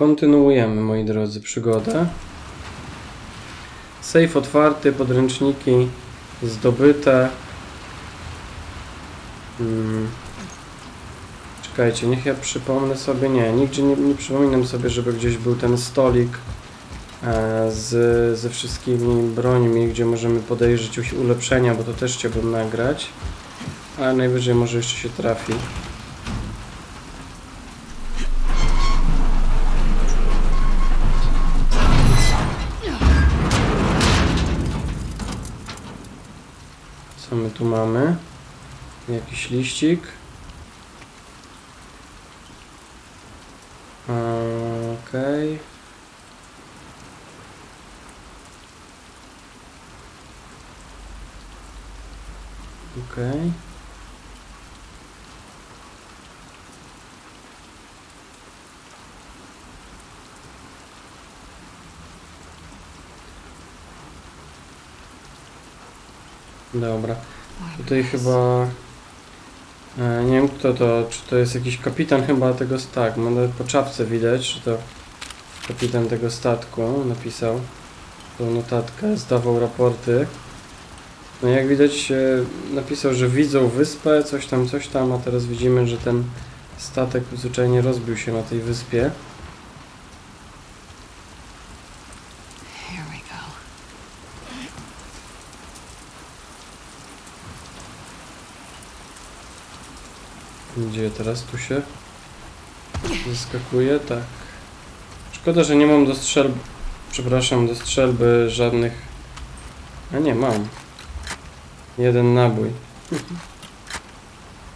Kontynuujemy, moi drodzy, przygodę. Safe otwarty, podręczniki zdobyte. Hmm. Czekajcie, niech ja przypomnę sobie. Nie, nigdzie nie, nie przypominam sobie, żeby gdzieś był ten stolik e, z, ze wszystkimi brońmi, gdzie możemy podejrzeć ulepszenia, bo to też chciałbym nagrać. Ale najwyżej może jeszcze się trafi. Tu mamy? Jakiś liścik. Okej. Okej. Dobra. Tutaj chyba... E, nie wiem kto to, czy to jest jakiś kapitan chyba tego tak, nawet po czapce widać, że to kapitan tego statku napisał tą notatkę, zdawał raporty. No jak widać e, napisał, że widzą wyspę, coś tam, coś tam, a teraz widzimy, że ten statek zwyczajnie rozbił się na tej wyspie. Here we go. Gdzie teraz tu się zaskakuje? Tak. Szkoda, że nie mam do strzelb... Przepraszam, do strzelby żadnych... A nie, mam. Jeden nabój.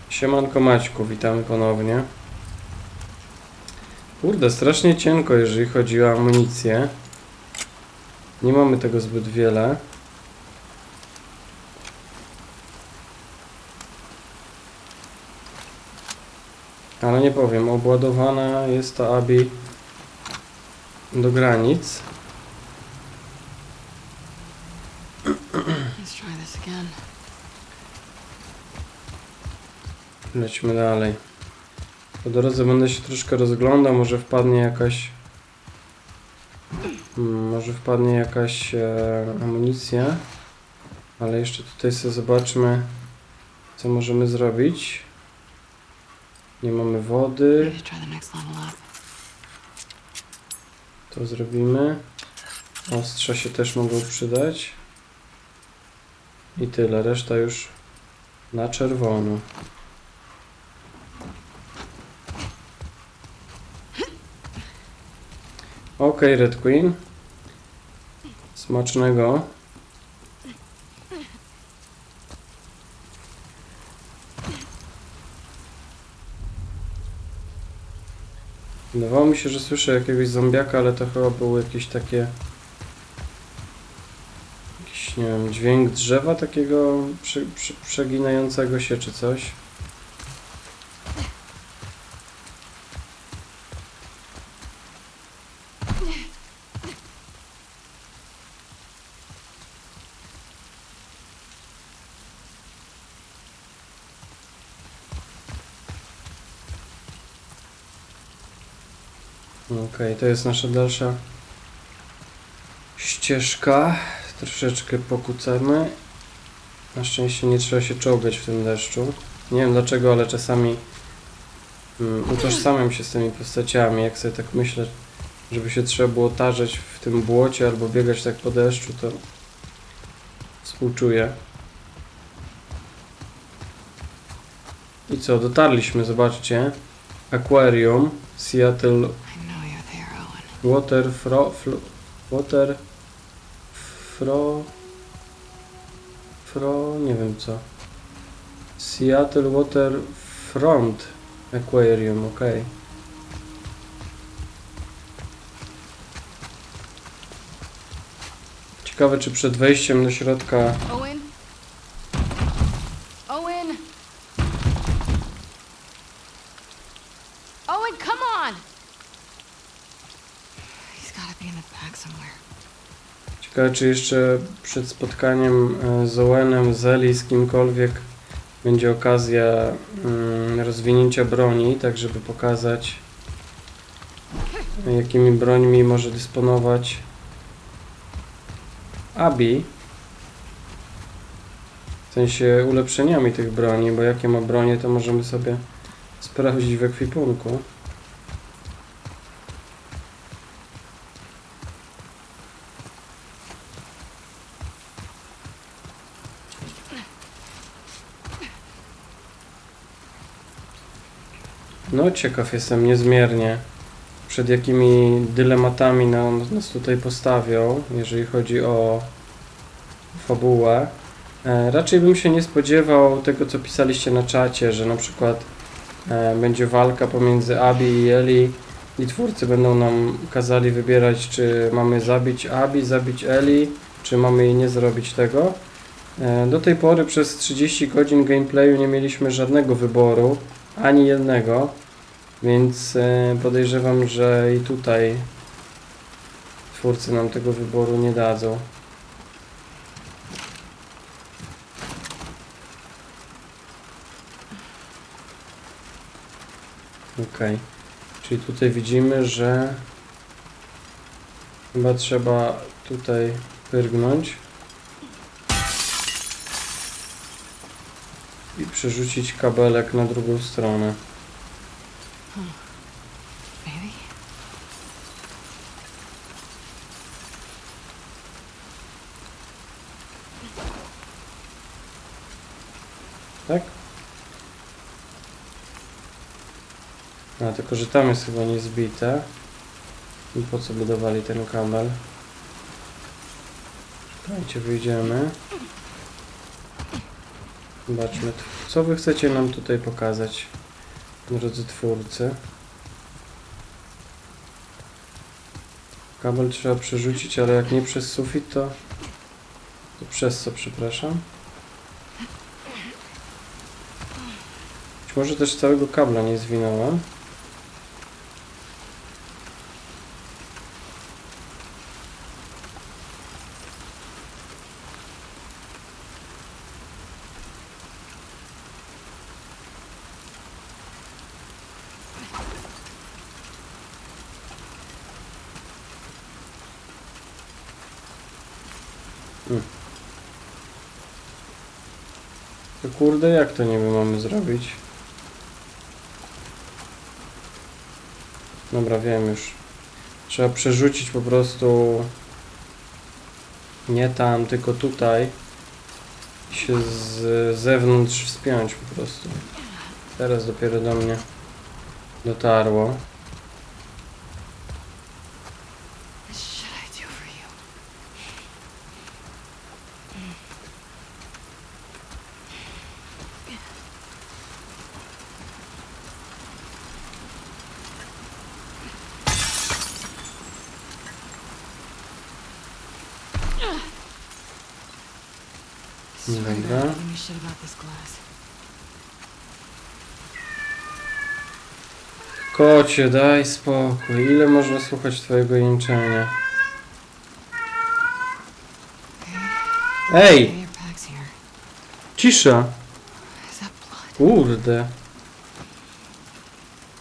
Siemanko Maćku, witamy ponownie. Kurde, strasznie cienko, jeżeli chodzi o amunicję. Nie mamy tego zbyt wiele. Ale nie powiem, obładowana jest to Abi do granic. Lećmy dalej. Po drodze będę się troszkę rozglądał, może wpadnie jakaś... Hmm, Może wpadnie jakaś e, amunicja. Ale jeszcze tutaj sobie zobaczmy, co możemy zrobić. Nie mamy wody. To zrobimy. Ostrza się też mogą przydać. I tyle, reszta już na czerwono. Ok, Red Queen. Smacznego. Mi się, że słyszę jakiegoś zombiaka, ale to chyba było jakieś takie... Jakiś, nie wiem, dźwięk drzewa takiego prze, prze, przeginającego się czy coś. Okej, to jest nasza dalsza ścieżka. Troszeczkę pokucamy. Na szczęście nie trzeba się czołgać w tym deszczu. Nie wiem dlaczego, ale czasami mm, utożsamiam się z tymi postaciami. Jak sobie tak myślę, żeby się trzeba było tarzać w tym błocie albo biegać tak po deszczu, to współczuję. I co, dotarliśmy, zobaczcie. Aquarium, Seattle I know you're there, Owen. Water fro, water fro fro nie wiem co Seattle Water Front Aquarium, ok Ciekawe czy przed wejściem do środka? Owen? Owen, come on! He's gotta be in the back somewhere. Czy jeszcze przed spotkaniem e, z Owenem, z Eli, z kimkolwiek będzie okazja mm, rozwinięcia broni, tak żeby pokazać jakimi brońmi może dysponować Abi. W sensie ulepszeniami tych broni, bo jakie ma bronie, to możemy sobie sprawdzić w ekwipunku. No, ciekaw jestem niezmiernie, przed jakimi dylematami nam, nas tutaj postawią, jeżeli chodzi o fabułę. E, raczej bym się nie spodziewał tego, co pisaliście na czacie, że na przykład e, będzie walka pomiędzy Abi i Eli i twórcy będą nam kazali wybierać, czy mamy zabić Abi, zabić Eli, czy mamy jej nie zrobić tego. E, do tej pory przez 30 godzin gameplayu nie mieliśmy żadnego wyboru, ani jednego. Więc e, podejrzewam, że i tutaj twórcy nam tego wyboru nie dadzą. Ok, czyli tutaj widzimy, że chyba trzeba tutaj pyrgnąć i przerzucić kabelek na drugą stronę. Maybe? Tak? A, tylko że tam jest chyba niezbite. I po co budowali ten kabel? Czekajcie, wyjdziemy. Zobaczmy, co wy chcecie nam tutaj pokazać, drodzy twórcy. Kabel trzeba przerzucić, ale jak nie przez sufit, to... To przez co, przepraszam? Być może też całego kabla nie zwinąłem. To kurde, jak to niby mamy zrobić? Dobra, wiem już. Trzeba przerzucić po prostu nie tam, tylko tutaj i się z zewnątrz wspiąć po prostu. Teraz dopiero do mnie dotarło. What should I do for you? Swear to Dobra. Kocie, daj spokój. Ile można słuchać twojego jęczenia? Ej! Cisza! Kurde.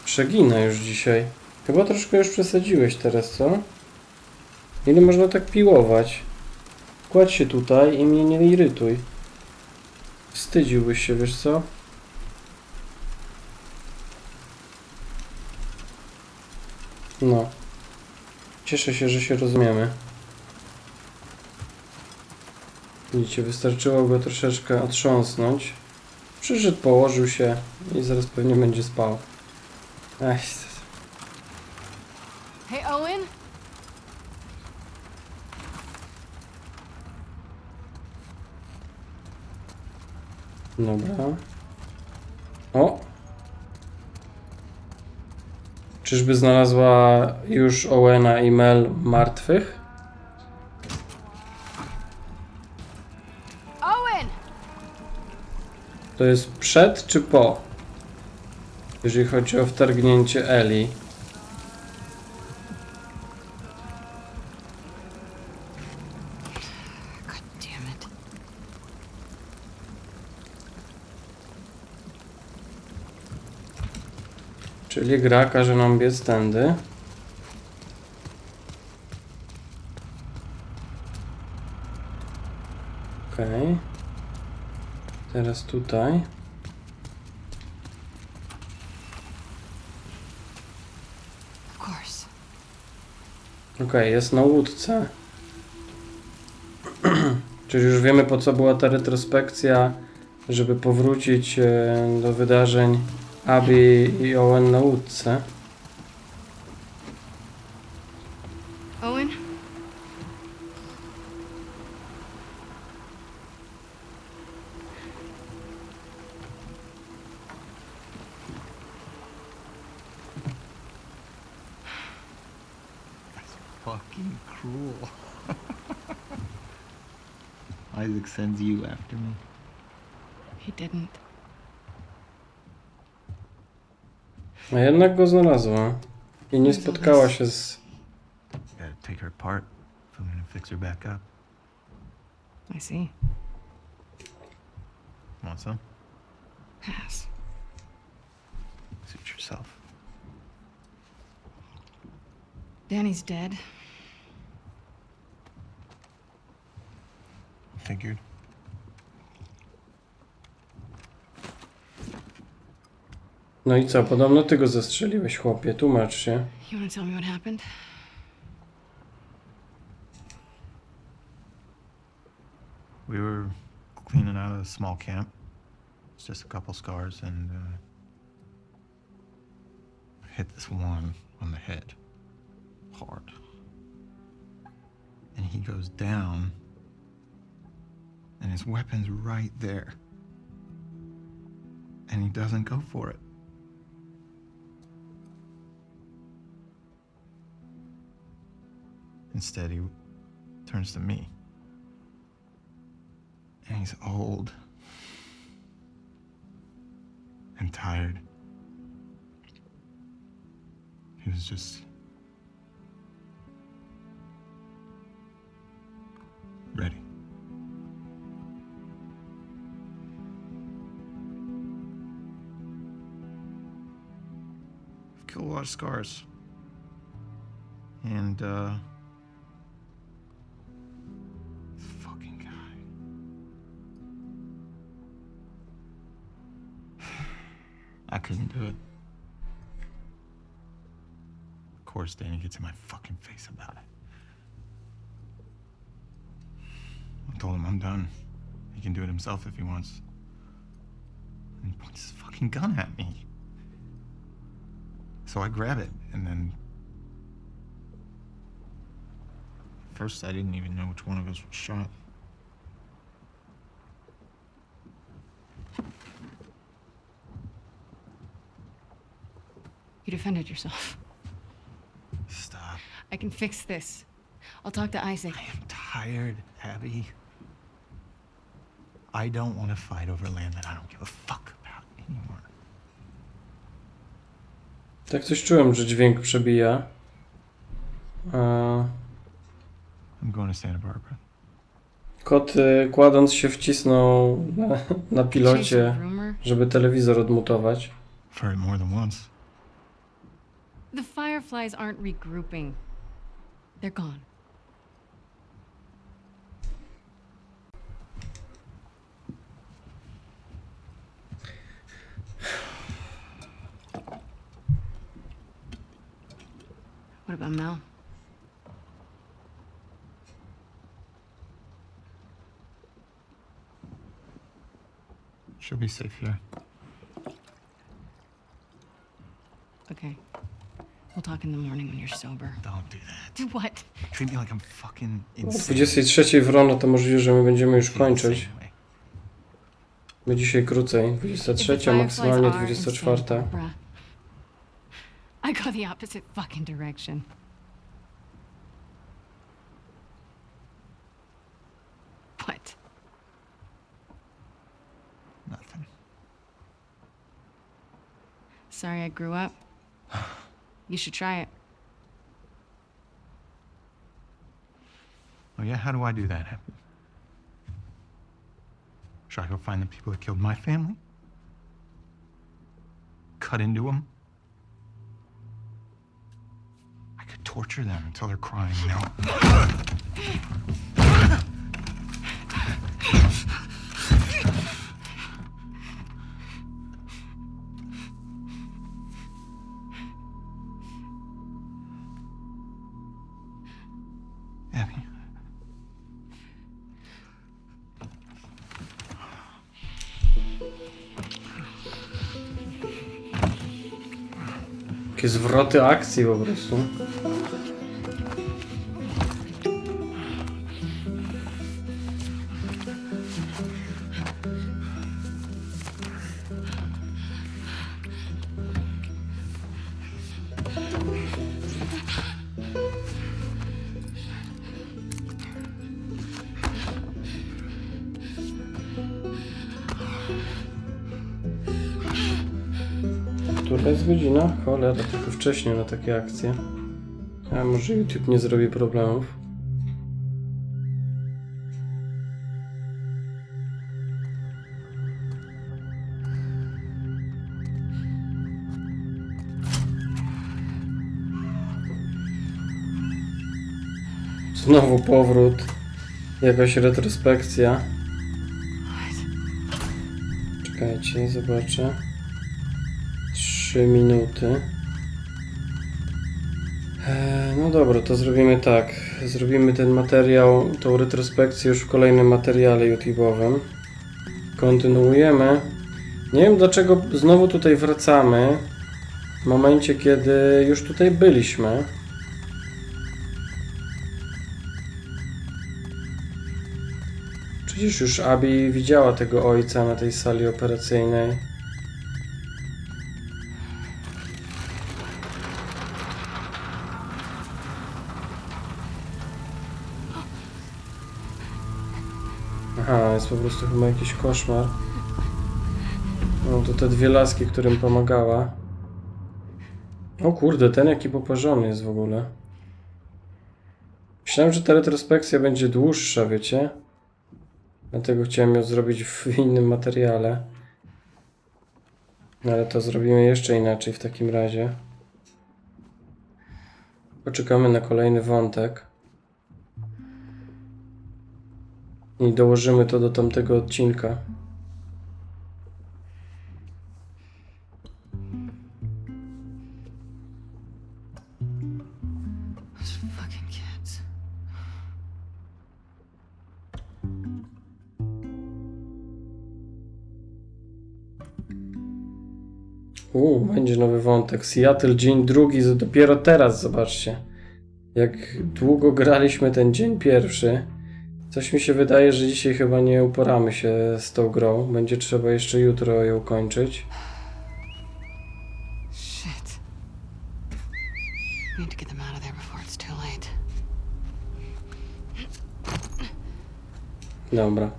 Przegina już dzisiaj. Chyba troszkę już przesadziłeś teraz, co? Ile można tak piłować? Kładź się tutaj i mnie nie irytuj. Wstydziłbyś się, wiesz co? No. Cieszę się, że się rozumiemy. Widzicie, wystarczyło go troszeczkę otrząsnąć. Przyszedł, położył się i zaraz pewnie będzie spał. Ech, Hey, Owen? dobra. O! Czyżby znalazła już Owena i Mel martwych? To jest przed czy po? Jeżeli chodzi o wtargnięcie Eli. Czyli gra każe nam biec tędy. Okej. Teraz tutaj. Okej, jest na łódce. Czyli już wiemy po co była ta retrospekcja, żeby powrócić e, do wydarzeń Abby i Owen na łódce. Owen? Isaac sends you after me. He didn't. A jednak go znalazła. I nie spotkała się z... Gotta take her apart, if I'm gonna fix her back up. I see. Want some? Pass. Suit yourself. Danny's dead. Figured. No i co, podobno ty go zastrzeliłeś, chłopie, tłumacz się. You want to tell me what happened? We were cleaning out a small camp. It's just a couple scars, and uh, hit this one on the head hard. And he goes down, and his weapon's right there. And he doesn't go for it. Instead, he turns to me. And he's old and tired. He was just killed a lot of scars. And, uh, fucking guy. I couldn't do it. Of course, Danny gets in my fucking face about it. I told him I'm done. He can do it himself if he wants. And he points his fucking gun at me. So I grab it, and then. First, I didn't even know which one of us was shot. You defended yourself. Stop. I can fix this. I'll talk to Isaac. I am tired, Abby. I don't want to fight over land that I don't give a fuck Tak coś czułem, że dźwięk przebija. A I'm going to Santa Barbara. kot y, kładąc się wcisnął na, na pilocie, rumor. żeby telewizor odmutować. It more than once. The Fireflies aren't regrouping. They're gone. What about Mel? She'll be safe here. Okay. We'll talk in the morning when you're sober. Don't do that. Do what? Treat me like I'm fucking O insane. 23 w rano to możliwe, że my będziemy już kończyć. My dzisiaj krócej. If the 23, Fireflies maksymalnie are in 24. Santa Barbara, I go the opposite fucking direction. What? Nothing. Sorry I grew up. You should try it. Oh yeah, how do I do that? Should I go find the people that killed my family? Cut into them? Torture them until they're crying, you Takie zwroty akcji po Która jest godzina? Cholera, trochę wcześniej na takie akcje. A może YouTube nie zrobi problemów. Znowu powrót. Jakaś retrospekcja. Czekajcie, zobaczę. 3 minuty. Eee, No dobra, to zrobimy tak. Zrobimy ten materiał, tą retrospekcję już w kolejnym materiale YouTube'owym. Kontynuujemy. Nie wiem dlaczego znowu tutaj wracamy. W momencie, kiedy już tutaj byliśmy. Przecież już Abi widziała tego ojca na tej sali operacyjnej. Po prostu chyba jakiś koszmar. No to te dwie laski, którym pomagała. O kurde, ten jaki poparzony jest w ogóle. Myślałem, że ta retrospekcja będzie dłuższa, wiecie? Dlatego chciałem ją zrobić w innym materiale. No ale to zrobimy jeszcze inaczej w takim razie. Poczekamy na kolejny wątek. I dołożymy to do tamtego odcinka. Uuu, będzie nowy wątek. Seattle dzień drugi, dopiero teraz, zobaczcie. Jak długo graliśmy ten dzień pierwszy. Coś mi się wydaje, że dzisiaj chyba nie uporamy się z tą grą. Będzie trzeba jeszcze jutro ją kończyć. Shit. We need to get them out of there before it's too late. Dobra.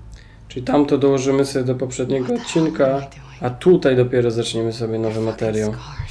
Czyli tamto dołożymy sobie do poprzedniego odcinka, a tutaj dopiero zaczniemy sobie nowy materiał. Scar.